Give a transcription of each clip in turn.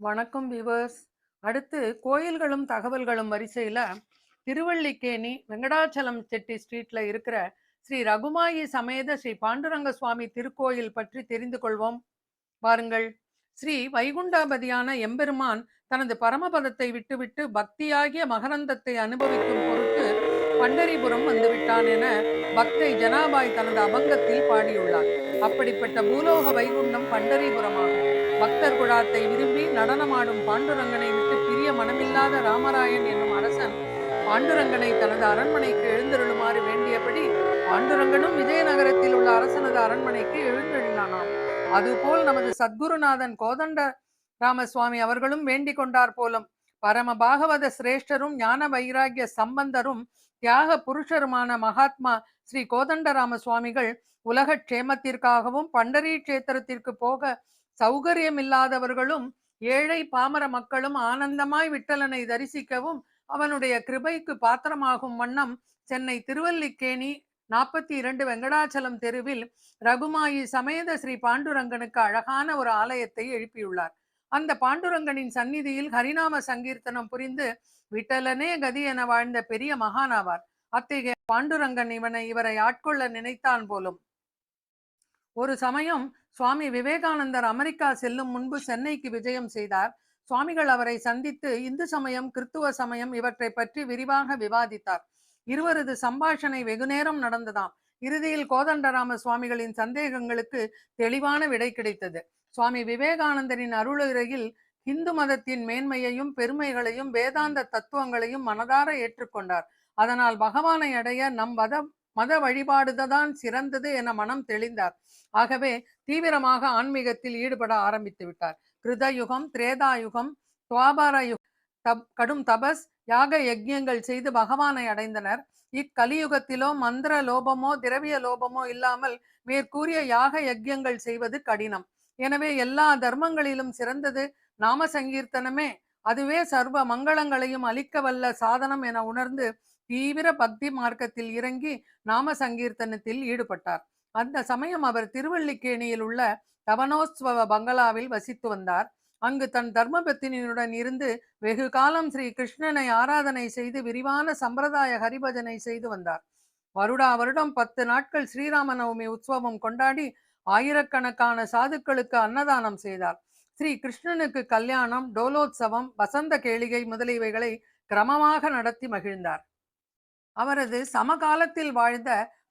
வணக்கம் விவர்ஸ் அடுத்து கோயில்களும் தகவல்களும் வரிசையில் திருவள்ளிக்கேணி வெங்கடாச்சலம் செட்டி ஸ்ட்ரீட்ல இருக்கிற ஸ்ரீ ரகுமாயி சமேத ஸ்ரீ பாண்டுரங்க சுவாமி திருக்கோயில் பற்றி தெரிந்து கொள்வோம். பாருங்கள். ஸ்ரீ வைகுண்டாபதியான எம்பெருமான் தனது பரமபதத்தை விட்டுவிட்டு பக்தியாகிய மகரந்தத்தை அனுபவிக்கும் பொருட்டு பண்டரிபுரம் வந்துவிட்டான் என பக்தை ஜனாபாய் தனது அபங்கத்தில் பாடியுள்ளார். அப்படிப்பட்ட பூலோக வைகுண்டம் பண்டரிபுரமாகும். பக்தர் குழாத்தை விரும்பி நடனமாடும் பாண்டுரங்கனை விட்டு பிரிய மனமில்லாத ராமராயன் என்னும் அரசன் பாண்டுரங்கனை தனது அரண்மனைக்கு எழுந்தருளுமாறு வேண்டியபடி பாண்டுரங்கனும் விஜயநகரத்தில் உள்ள அரசனது அரண்மனைக்கு எழுந்தெழுந்தானாம் அதுபோல் நமது சத்குருநாதன் கோதண்ட ராமசுவாமி அவர்களும் வேண்டிக் கொண்டார் போலும் பரம பாகவத சிரேஷ்டரும் ஞான வைராகிய சம்பந்தரும் தியாக புருஷருமான மகாத்மா ஸ்ரீ கோதண்டராம சுவாமிகள் உலக க்ஷேமத்திற்காகவும் பண்டரி கஷேத்திரத்திற்கு போக சௌகரியம் இல்லாதவர்களும் ஏழை பாமர மக்களும் ஆனந்தமாய் விட்டலனை தரிசிக்கவும் அவனுடைய கிருபைக்கு பாத்திரமாகும் வண்ணம் சென்னை திருவல்லிக்கேணி நாற்பத்தி இரண்டு வெங்கடாச்சலம் தெருவில் ரகுமாயி சமேத ஸ்ரீ பாண்டுரங்கனுக்கு அழகான ஒரு ஆலயத்தை எழுப்பியுள்ளார். அந்த பாண்டுரங்கனின் சந்நிதியில் ஹரிநாம சங்கீர்த்தனம் புரிந்து விட்டலனே கதி என வாழ்ந்த பெரிய மகானாவார். அத்தகைய பாண்டுரங்கன் இவனை இவரை ஆட்கொள்ள நினைத்தான் போலும். ஒரு சமயம் சுவாமி விவேகானந்தர் அமெரிக்கா செல்லும் முன்பு சென்னைக்கு விஜயம் செய்தார். சுவாமிகள் அவரை சந்தித்து இந்து சமயம் கிறித்துவ சமயம் இவற்றை பற்றி விரிவாக விவாதித்தார். இருவரது சம்பாஷணை வெகுநேரம் நடந்ததாம். இறுதியில் கோதண்டராம சுவாமிகளின் சந்தேகங்களுக்கு தெளிவான விடை கிடைத்தது. சுவாமி விவேகானந்தரின் அருளுரையில் இந்து மதத்தின் மேன்மையையும் பெருமைகளையும் வேதாந்த தத்துவங்களையும் மனதார ஏற்றுக்கொண்டார். அதனால் பகவானை அடைய நம் மத மத வழிபாடுதான் சிறந்தது என மனம் தெளிந்தார். ஆகவே தீவிரமாக ஆன்மீகத்தில் ஈடுபட ஆரம்பித்து விட்டார். கிருதயுகம் திரேதாயுகம் துவாபார யுகம் தப் கடும் தபஸ் யாக யஜ்யங்கள் செய்து பகவானை அடைந்தனர். இக்கலியுகத்திலோ மந்திர லோபமோ திரவிய லோபமோ இல்லாமல் மேற்கூறிய யாக யஜ்யங்கள் செய்வது கடினம். எனவே எல்லா தர்மங்களிலும் சிறந்தது நாம சங்கீர்த்தனமே அதுவே சர்வ மங்களங்களையும் அளிக்க வல்ல சாதனம் என உணர்ந்து தீவிர பக்தி மார்க்கத்தில் இறங்கி நாம சங்கீர்த்தனத்தில் ஈடுபட்டார். அந்த சமயம் அவர் திருவள்ளிக்கேணியில் உள்ள தவனோத்சவ பங்களாவில் வசித்து வந்தார். அங்கு தன் தர்மபத்தினியுடன் இருந்து வெகு காலம் ஸ்ரீ கிருஷ்ணனை ஆராதனை செய்து விரிவான சம்பிரதாய ஹரிபஜனை செய்து வந்தார். வருடா வருடம் பத்து நாட்கள் ஸ்ரீராம நவமி உற்சவம் கொண்டாடி ஆயிரக்கணக்கான சாதுக்களுக்கு அன்னதானம் செய்தார். ஸ்ரீ கிருஷ்ணனுக்கு கல்யாணம் டோலோத்சவம் வசந்த கேளிகை முதலியவைகளை கிரமமாக நடத்தி மகிழ்ந்தார். அவரது சமகாலத்தில் வாழ்ந்த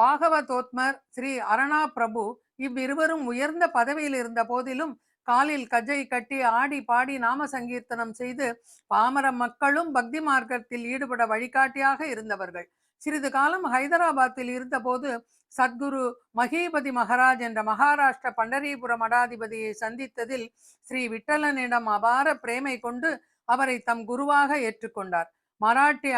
பாகவதோத்மர் ஸ்ரீ அரணா பிரபு இவ்விருவரும் உயர்ந்த பதவியில் இருந்த போதிலும் காலில் கஜை கட்டி ஆடி பாடி நாம சங்கீர்த்தனம் செய்து பாமர மக்களும் பக்தி மார்க்கத்தில் ஈடுபட வழிகாட்டியாக இருந்தவர்கள். சிறிது காலம் ஹைதராபாத்தில் இருந்தபோது சத்குரு மகீபதி மகாராஜ் என்ற மகாராஷ்டிர பண்டரிபுர மடாதிபதியை சந்தித்ததில் ஸ்ரீ விட்டலனிடம் அபார பிரேமை கொண்டு அவரை தம் குருவாக ஏற்றுக்கொண்டார். மராட்டி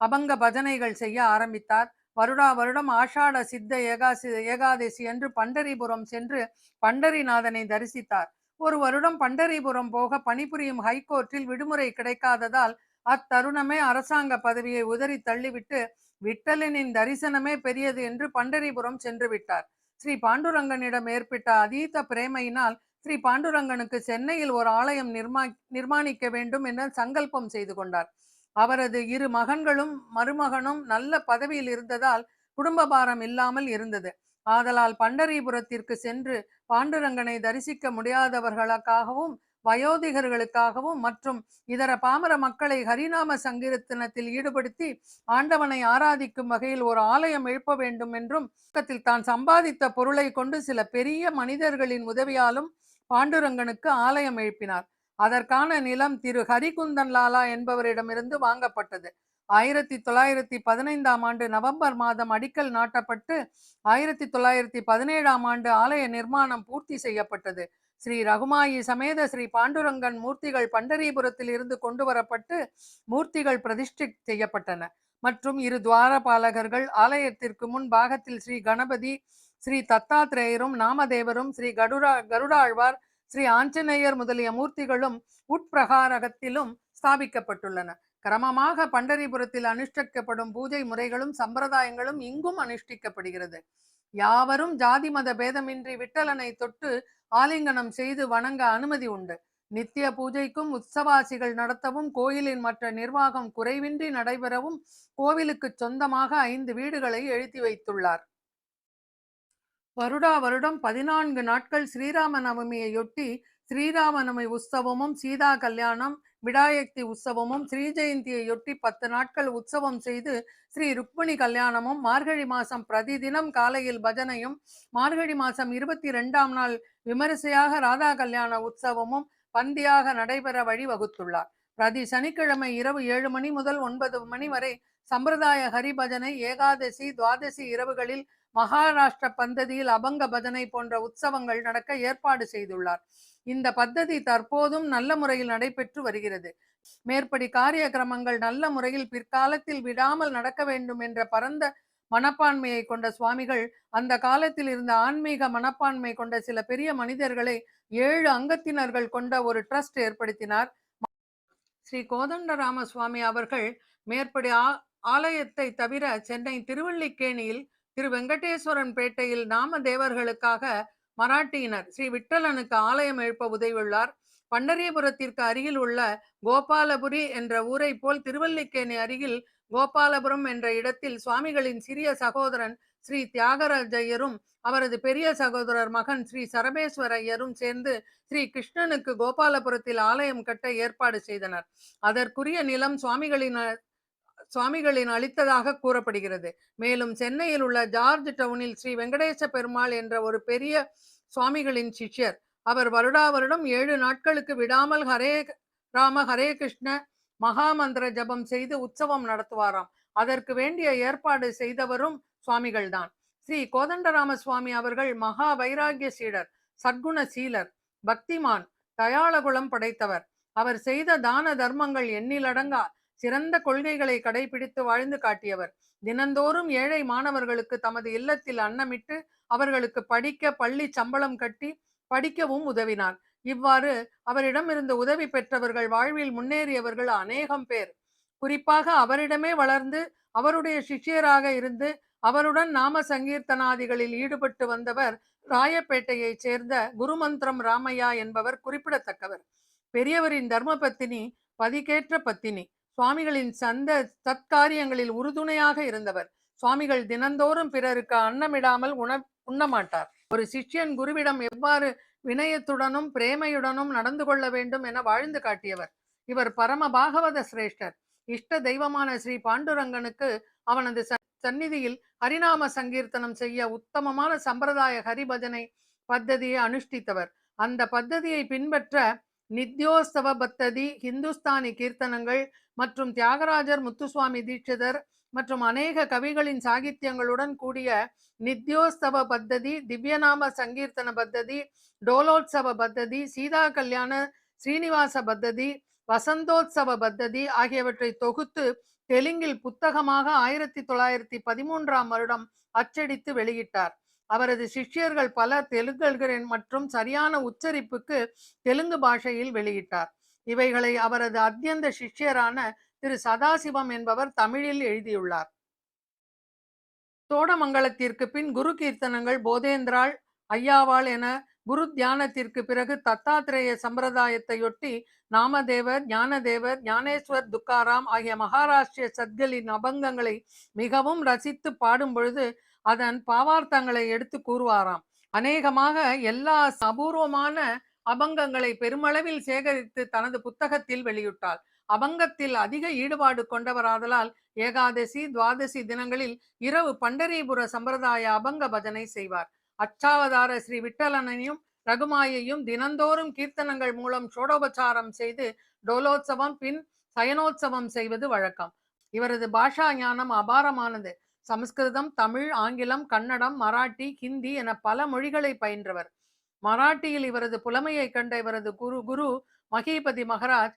அபங்க பஜனைகள் செய்ய ஆரம்பித்தார். வருடா வருடம் ஆஷாட சித்த ஏகாசி ஏகாதசி என்று பண்டரிபுரம் சென்று பண்டரிநாதனை தரிசித்தார். ஒரு வருடம் பண்டரிபுரம் போக பணிபுரியும் ஹைகோர்ட்டில் விடுமுறை கிடைக்காததால் அத்தருணமே அரசாங்க பதவியை உதறி தள்ளிவிட்டு விட்டலனின் தரிசனமே பெரியது என்று பண்டரிபுரம் சென்று விட்டார். ஸ்ரீ பாண்டுரங்கனிடம் ஏற்பட்ட அதீத பிரேமையினால் ஸ்ரீ பாண்டுரங்கனுக்கு சென்னையில் ஒரு ஆலயம் நிர்மா நிர்மாணிக்க வேண்டும் என சங்கல்பம் செய்து கொண்டார். அவரது இரு மகன்களும் மருமகனும் நல்ல பதவியில் இருந்ததால் குடும்ப பாரம் இல்லாமல் இருந்தது. ஆதலால் பண்டரிபுரத்திற்கு சென்று பாண்டுரங்கனை தரிசிக்க முடியாதவர்களுக்காகவும் வயோதிகர்களுக்காகவும் மற்றும் இதர பாமர மக்களை ஹரிநாம சங்கீர்த்தனத்தில் ஈடுபடுத்தி ஆண்டவனை ஆராதிக்கும் வகையில் ஒரு ஆலயம் எழுப்ப வேண்டும் என்றும் பக்கத்தில் தான் சம்பாதித்த பொருளை கொண்டு சில பெரிய மனிதர்களின் உதவியாலும் பாண்டுரங்கனுக்கு ஆலயம் எழுப்பினார். அதற்கான நிலம் திரு ஹரிகுந்தன் லாலா என்பவரிடமிருந்து வாங்கப்பட்டது. ஆயிரத்தி தொள்ளாயிரத்தி பதினைந்தாம் ஆண்டு நவம்பர் மாதம் அடிக்கல் நாட்டப்பட்டு ஆயிரத்தி தொள்ளாயிரத்தி பதினேழாம் ஆண்டு ஆலய நிர்மாணம் பூர்த்தி செய்யப்பட்டது. ஸ்ரீ ரகுமாயி சமேத ஸ்ரீ பாண்டுரங்கன் மூர்த்திகள் பண்டரிபுரத்தில் இருந்து கொண்டு வரப்பட்டு மூர்த்திகள் பிரதிஷ்டை செய்யப்பட்டன. மற்றும் இரு துவாரபாலகர்கள் ஆலயத்திற்கு முன் பாகத்தில் ஸ்ரீ கணபதி ஸ்ரீ தத்தாத்ரேயரும் நாமதேவரும் ஸ்ரீ கருடா கருடாழ்வார் ஸ்ரீ ஆஞ்சநேயர் முதலிய மூர்த்திகளும் உட்பிரகாரகத்திலும் ஸ்தாபிக்கப்பட்டுள்ளன. கிரமமாக பண்டரிபுரத்தில் அனுஷ்டிக்கப்படும் பூஜை முறைகளும் சம்பிரதாயங்களும் இங்கும் அனுஷ்டிக்கப்படுகிறது. யாவரும் ஜாதி மத பேதமின்றி விட்டலனை தொட்டு ஆலிங்கனம் செய்து வணங்க அனுமதி உண்டு. நித்திய பூஜைக்கும் உற்சவாசிகள் நடத்தவும் கோயிலின் மற்ற நிர்வாகம் குறைவின்றி நடைபெறவும் கோவிலுக்கு சொந்தமாக ஐந்து வீடுகளை எழுதி வைத்துள்ளார். வருடா வருடம் பதினான்கு நாட்கள் ஸ்ரீராம நவமியையொட்டி ஸ்ரீராமநவமி உற்சவமும் சீதா கல்யாணம் விடாயக்தி உற்சவமும் ஸ்ரீ ஜெயந்தியையொட்டி பத்து நாட்கள் உற்சவம் செய்து ஸ்ரீ ருக்மிணி கல்யாணமும் மார்கழி மாசம் பிரதிதினம் காலையில் பஜனையும் மார்கழி மாசம் இருபத்தி ரெண்டாம் நாள் விமரிசையாக ராதா கல்யாண உற்சவமும் பந்தியாக நடைபெற வழிவகுத்துள்ளார். பிரதி சனிக்கிழமை இரவு ஏழு மணி முதல் ஒன்பது மணி வரை சம்பிரதாய ஹரிபஜனை ஏகாதசி துவாதசி இரவுகளில் மகாராஷ்டிர பந்ததியில் அபங்க பஜனை போன்ற உற்சவங்கள் நடக்க ஏற்பாடு செய்துள்ளார். இந்த பத்ததி தற்போதும் நல்ல முறையில் நடைபெற்று வருகிறது. மேற்படி காரிய கிரமங்கள் நல்ல முறையில் பிற்காலத்தில் விடாமல் நடக்க வேண்டும் என்ற பரந்த மனப்பான்மையை கொண்ட சுவாமிகள் அந்த காலத்தில் இருந்த ஆன்மீக மனப்பான்மை கொண்ட சில பெரிய மனிதர்களை ஏழு அங்கத்தினர்கள் கொண்ட ஒரு ட்ரஸ்ட் ஏற்படுத்தினார். ஸ்ரீ கோதண்டராம சுவாமி அவர்கள் மேற்படி ஆலயத்தை தவிர சென்னை திருவள்ளிக்கேணியில் திரு வெங்கடேஸ்வரன் பேட்டையில் நாம தேவர்களுக்காக மராட்டியினர் ஸ்ரீ விட்டலனுக்கு ஆலயம் எழுப்ப உதவியுள்ளார். பண்டரியபுரத்திற்கு அருகில் உள்ள கோபாலபுரி என்ற ஊரை போல் திருவல்லிக்கேணி அருகில் கோபாலபுரம் என்ற இடத்தில் சுவாமிகளின் சிறிய சகோதரன் ஸ்ரீ தியாகராஜையரும் அவரது பெரிய சகோதரர் மகன் ஸ்ரீ சரபேஸ்வர ஐயரும் சேர்ந்து ஸ்ரீ கிருஷ்ணனுக்கு கோபாலபுரத்தில் ஆலயம் கட்ட ஏற்பாடு செய்தனர். அதற்குரிய நிலம் சுவாமிகளின் சுவாமிகளின் அளித்ததாக கூறப்படுகிறது. மேலும் சென்னையில் உள்ள ஜார்ஜ் டவுனில் ஸ்ரீ வெங்கடேச பெருமாள் என்ற ஒரு பெரிய சுவாமிகளின் சிஷ்யர் அவர் வருடா வருடம் ஏழு நாட்களுக்கு விடாமல் ஹரே ராம ஹரே கிருஷ்ண மகாமந்திர ஜபம் செய்து உற்சவம் நடத்துவாராம். அதற்கு வேண்டிய ஏற்பாடு செய்தவரும் சுவாமிகள்தான். ஸ்ரீ கோதண்டராம சுவாமி அவர்கள் மகா வைராகிய சீடர் சர்க்குண சீலர் பக்திமான் தயாளகுலம் படைத்தவர். அவர் செய்த தான தர்மங்கள் எண்ணிலடங்கா சிறந்த கொள்கைகளை கடைபிடித்து வாழ்ந்து காட்டியவர். தினந்தோறும் ஏழை மாணவர்களுக்கு தமது இல்லத்தில் அன்னமிட்டு அவர்களுக்கு படிக்க பள்ளி சம்பளம் கட்டி படிக்கவும் உதவினார். இவ்வாறு அவரிடமிருந்து உதவி பெற்றவர்கள் வாழ்வில் முன்னேறியவர்கள் அநேகம் பேர். குறிப்பாக அவரிடமே வளர்ந்து அவருடைய சிஷ்யராக இருந்து அவருடன் நாம சங்கீர்த்தனாதிகளில் ஈடுபட்டு வந்தவர் ராயப்பேட்டையைச் சேர்ந்த குருமந்திரம் ராமையா என்பவர் குறிப்பிடத்தக்கவர். பெரியவரின் தர்ம பத்தினி பதிகேற்ற பத்தினி. சுவாமிகளின் சந்த சத்காரியங்களில் உறுதுணையாக இருந்தவர். சுவாமிகள் தினந்தோறும் பிறருக்கு அன்னமிடாமல் உண உண்ணமாட்டார். ஒரு சிஷ்யன் குருவிடம் எவ்வாறு வினயத்துடனும் பிரேமையுடனும் நடந்து கொள்ள வேண்டும் என வாழ்ந்து காட்டியவர். இவர் பரம பாகவத சிரேஷ்டர். இஷ்ட தெய்வமான ஸ்ரீ பாண்டுரங்கனுக்கு அவனது சந்நிதியில் ஹரிநாம சங்கீர்த்தனம் செய்ய உத்தமமான சம்பிரதாய ஹரிபஜனை பத்ததியை அனுஷ்டித்தவர். அந்த பத்ததியை பின்பற்ற நித்யோஸ்தவ பத்ததி ஹிந்துஸ்தானி கீர்த்தனங்கள் மற்றும் தியாகராஜர் முத்துசுவாமி தீட்சிதர் மற்றும் அநேக கவிகளின் சாகித்யங்களுடன் கூடிய நித்யோஸ்தவ பத்ததி திவ்யநாம சங்கீர்த்தன பத்ததி டோலோத்சவ பத்ததி சீதா கல்யாண ஸ்ரீனிவாச பத்ததி வசந்தோத்சவ பத்ததி ஆகியவற்றை தொகுத்து தெலுங்கில் புத்தகமாக ஆயிரத்தி தொள்ளாயிரத்தி பதிமூன்றாம் வருடம் அச்சடித்து வெளியிட்டார். அவரது சிஷ்யர்கள் பல தெலுங்கல்களின் மற்றும் சரியான உச்சரிப்புக்கு தெலுங்கு பாஷையில் வெளியிட்டார். இவைகளை அவரது அத்தியந்த சிஷ்யரான திரு சதாசிவம் என்பவர் தமிழில் எழுதியுள்ளார். தோடமங்கலத்திற்கு பின் குரு கீர்த்தனங்கள் போதேந்திராள் ஐயாவாள் என குரு தியானத்திற்கு பிறகு தத்தாத்திரேய சம்பிரதாயத்தையொட்டி நாமதேவர் ஞானதேவர் ஞானேஸ்வர் துக்காராம் ஆகிய மகாராஷ்டிரிய சத்களின் அபங்கங்களை மிகவும் ரசித்து பாடும் பொழுது அதன் பாவார்த்தங்களை எடுத்து கூறுவாராம். அநேகமாக எல்லா அபூர்வமான அபங்கங்களை பெருமளவில் சேகரித்து தனது புத்தகத்தில் வெளியிட்டாள். அபங்கத்தில் அதிக ஈடுபாடு கொண்டவராதலால் ஏகாதசி துவாதசி தினங்களில் இரவு பண்டரிபுர சம்பிரதாய அபங்க பஜனை செய்வார். அச்சாவதார ஸ்ரீ விட்டலனையும் ரகுமாயையும் தினந்தோறும் கீர்த்தனங்கள் மூலம் சோடோபச்சாரம் செய்து டோலோத்சவம் பின் சயனோத்சவம் செய்வது வழக்கம். இவரது பாஷா ஞானம் அபாரமானது. சமஸ்கிருதம் தமிழ் ஆங்கிலம் கன்னடம் மராட்டி ஹிந்தி என பல மொழிகளை பயின்றவர். மராட்டியில் இவரது புலமையை கண்ட இவரது குரு குரு மகிபதி மகராஜ்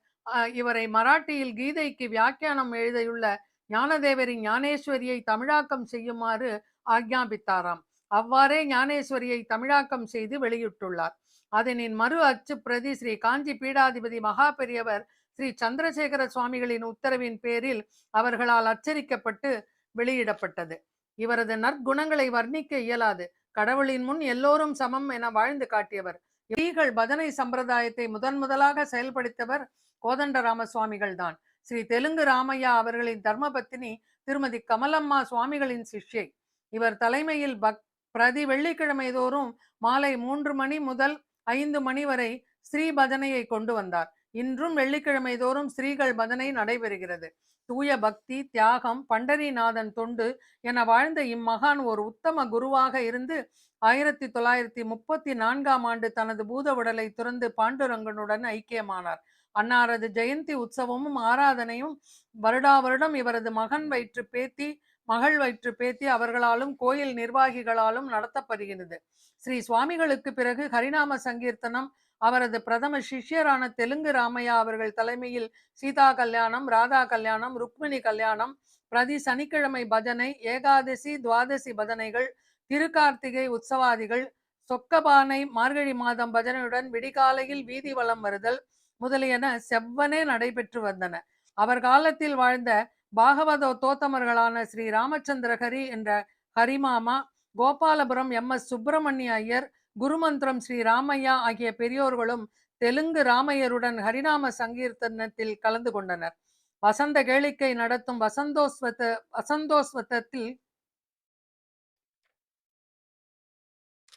இவரை மராட்டியில் கீதைக்கு வியாக்கியானம் எழுதியுள்ள ஞானதேவரின் ஞானேஸ்வரியை தமிழாக்கம் செய்யுமாறு ஆக்ஞாபித்தாராம். அவ்வாறே ஞானேஸ்வரியை தமிழாக்கம் செய்து வெளியிட்டுள்ளார். அதனின் மறு அச்சு பிரதி ஸ்ரீ காஞ்சி பீடாதிபதி மகா பெரியவர் ஸ்ரீ சந்திரசேகர சுவாமிகளின் உத்தரவின் பேரில் அவர்களால் அச்சரிக்கப்பட்டு வெளியிடப்பட்டது. இவரது நற்குணங்களை வர்ணிக்க இயலாது. கடவுளின் முன் எல்லோரும் சமம் என வாழ்ந்து காட்டியவர். ஸ்ரீகள் பஜனை சம்பிரதாயத்தை முதன் முதலாக செயல்படுத்தவர் கோதண்டராம சுவாமிகள் தான். ஸ்ரீ தெலுங்கு ராமையா அவர்களின் தர்மபத்தினி திருமதி கமலம்மா சுவாமிகளின் சிஷ்யை. இவர் தலைமையில் பக் பிரதி வெள்ளிக்கிழமை தோறும் மாலை மூன்று மணி முதல் ஐந்து மணி வரை ஸ்ரீ பஜனையை கொண்டு வந்தார். இன்றும் வெள்ளிக்கிழமை தோறும் ஸ்ரீகள் பதனை நடைபெறுகிறது. தூய பக்தி தியாகம் பண்டரிநாதன் தொண்டு என வாழ்ந்த இம்மகான் ஒரு உத்தம குருவாக இருந்து ஆயிரத்தி தொள்ளாயிரத்தி முப்பத்தி நான்காம் ஆண்டு தனது பூத உடலை துறந்து பாண்டுரங்கனுடன் ஐக்கியமானார். அன்னாரது ஜெயந்தி உற்சவமும் ஆராதனையும் வருடா வருடம் இவரது மகன் வயிற்று பேத்தி மகள் வயிற்று பேத்தி அவர்களாலும் கோயில் நிர்வாகிகளாலும் நடத்தப்படுகிறது. ஸ்ரீ சுவாமிகளுக்கு பிறகு ஹரிநாம சங்கீர்த்தனம் அவரது பிரதம சிஷ்யரான தெலுங்கு ராமையா அவர்கள் தலைமையில் சீதா கல்யாணம் ராதா கல்யாணம் ருக்மிணி கல்யாணம் பிரதி சனிக்கிழமை பஜனை ஏகாதசி துவாதசி பஜனைகள் திருக்கார்த்திகை உற்சவாதிகள் சொக்கபானை மார்கழி மாதம் பஜனையுடன் விடிகாலையில் வீதி வலம் வருதல் முதலியன செவ்வனே நடைபெற்று வந்தன. அவர் காலத்தில் வாழ்ந்த பாகவத தோத்தமர்களான ஸ்ரீ ராமச்சந்திரஹரி என்ற ஹரிமாமா கோபாலபுரம் எம் எஸ் சுப்பிரமணிய ஐயர் குருமந்திரம் ஸ்ரீ ராமையா ஆகிய பெரியோர்களும் தெலுங்கு ராமையருடன் ஹரிநாம சங்கீர்த்தனத்தில் கலந்து கொண்டனர். வசந்த கேளிக்கை நடத்தும் வசந்தோஸ்வத்த வசந்தோஸ்வத்தத்தில்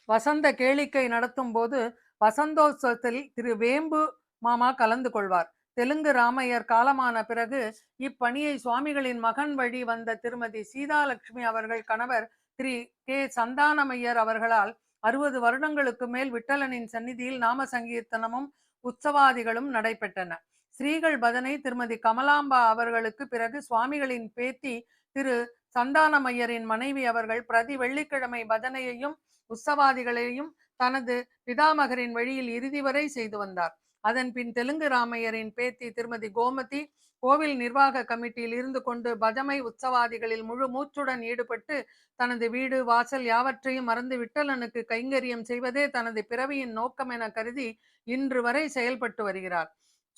வசந்த கேளிக்கை நடத்தும் போது வசந்தோத்சவத்தில் திரு வேம்பு மாமா கலந்து கொள்வார். தெலுங்கு ராமையர் காலமான பிறகு இப்பணியை சுவாமிகளின் மகன் வழி வந்த திருமதி சீதாலட்சுமி அவர்கள் கணவர் திரு கே சந்தானமையர் அவர்களால் அறுபது வருடங்களுக்கு மேல் விட்டலனின் சந்நிதியில் நாம சங்கீர்த்தனமும் உற்சவாதிகளும் நடைபெற்றன. ஸ்ரீகள் பதனை திருமதி கமலாம்பா அவர்களுக்கு பிறகு சுவாமிகளின் பேத்தி திரு சந்தானமையரின் மனைவி அவர்கள் பிரதி வெள்ளிக்கிழமை பஜனையையும் உற்சவாதிகளையும் தனது பிதாமகரின் வழியில் இறுதி வரை செய்து வந்தார். அதன் பின் தெலுங்கு ராமையரின் பேத்தி திருமதி கோமதி கோவில் நிர்வாக கமிட்டியில் இருந்து கொண்டு பஜமை உற்சவாதிகளில் முழு மூச்சுடன் ஈடுபட்டு தனது வீடு வாசல் யாவற்றையும் மறந்து விட்டலனுக்கு கைங்கரியம் செய்வதே தனது பிறவியின் நோக்கம் என கருதி இன்று வரை செயல்பட்டு வருகிறார்.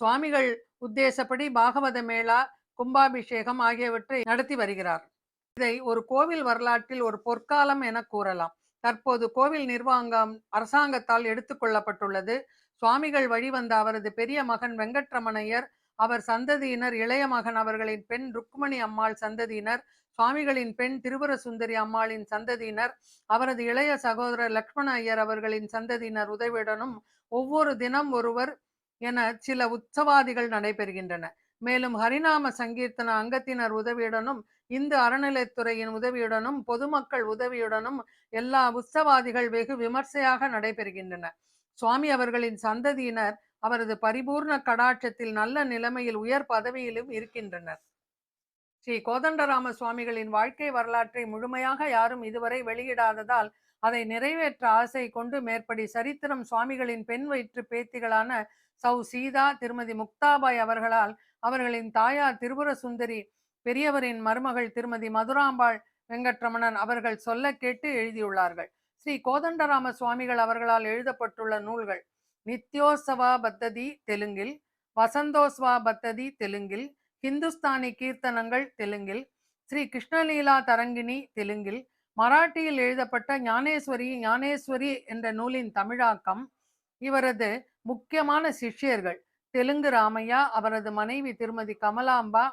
சுவாமிகள் உத்தேசப்படி பாகவத மேளா கும்பாபிஷேகம் ஆகியவற்றை நடத்தி வருகிறார். இதை ஒரு கோவில் வரலாற்றில் ஒரு பொற்காலம் என கூறலாம். தற்போது கோவில் நிர்வாகம் அரசாங்கத்தால் எடுத்துக்கொள்ளப்பட்டுள்ளது சுவாமிகள் வழிவந்த அவரது பெரிய மகன் வெங்கட்ரமணையர் அவர் சந்ததியினர் இளைய மகன் அவர்களின் பெண் ருக்மணி அம்மாள் சந்ததியினர் சுவாமிகளின் பெண் திருவர சுந்தரி அம்மாளின் சந்ததியினர் அவரது இளைய சகோதரர் லக்ஷ்மண ஐயர் அவர்களின் சந்ததியினர் உதவியுடனும் ஒவ்வொரு தினம் ஒருவர் என சில உற்சவாதிகள் நடைபெறுகின்றன. மேலும் ஹரிநாம சங்கீர்த்தன அங்கத்தினர் உதவியுடனும் இந்து அறநிலைத்துறையின் உதவியுடனும் பொதுமக்கள் உதவியுடனும் எல்லா உற்சவாதிகள் வெகு விமர்சையாக நடைபெறுகின்றன. சுவாமி அவர்களின் சந்ததியினர் அவரது பரிபூர்ண கடாட்சத்தில் நல்ல நிலைமையில் உயர் பதவியிலும் இருக்கின்றனர். ஸ்ரீ கோதண்டராம சுவாமிகளின் வாழ்க்கை வரலாற்றை முழுமையாக யாரும் இதுவரை வெளியிடாததால் அதை நிறைவேற்ற ஆசை கொண்டு மேற்படி சரித்திரம் சுவாமிகளின் பெண் வயிற்று பேத்திகளான சௌ சீதா திருமதி முக்தாபாய் அவர்களால் அவர்களின் தாயார் திருபுர சுந்தரி பெரியவரின் மருமகள் திருமதி மதுராம்பாள் வெங்கட்ரமணன் அவர்கள் சொல்ல கேட்டு எழுதியுள்ளார்கள். ஸ்ரீ கோதண்டராம சுவாமிகள் அவர்களால் எழுதப்பட்டுள்ள நூல்கள் நித்யோத்சவா பத்ததி தெலுங்கில் வசந்தோஸ்வா பத்ததி தெலுங்கில் ஹிந்துஸ்தானி கீர்த்தனங்கள் தெலுங்கில் ஸ்ரீ கிருஷ்ணலீலா தரங்கிணி தெலுங்கில் மராட்டியில் எழுதப்பட்ட ஞானேஸ்வரி ஞானேஸ்வரி என்ற நூலின் தமிழாக்கம் இவரது முக்கியமான சிஷ்யர்கள் தெலுங்கு ராமையா அவரது மனைவி திருமதி கமலாம்பா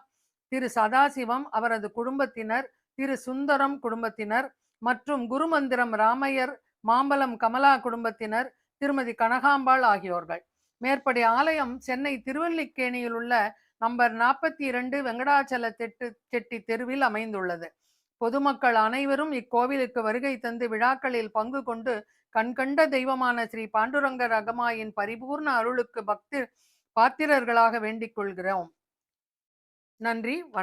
திரு சதாசிவம் அவரது குடும்பத்தினர் திரு சுந்தரம் குடும்பத்தினர் மற்றும் குருமந்திரம் ராமையர் மாம்பலம் கமலா குடும்பத்தினர் திருமதி கனகாம்பாள் ஆகியோர்கள். மேற்படி ஆலயம் சென்னை திருவல்லிக்கேணியில் உள்ள நம்பர் நாற்பத்தி இரண்டு வெங்கடாச்சல தெட்டு செட்டி தெருவில் அமைந்துள்ளது. பொதுமக்கள் அனைவரும் இக்கோவிலுக்கு வருகை தந்து விழாக்களில் பங்கு கொண்டு கண்கண்ட தெய்வமான ஸ்ரீ பாண்டுரங்க ரகமாயின் பரிபூர்ண அருளுக்கு பக்தி பாத்திரர்களாக வேண்டிக் கொள்கிறோம். நன்றி வணக்கம்.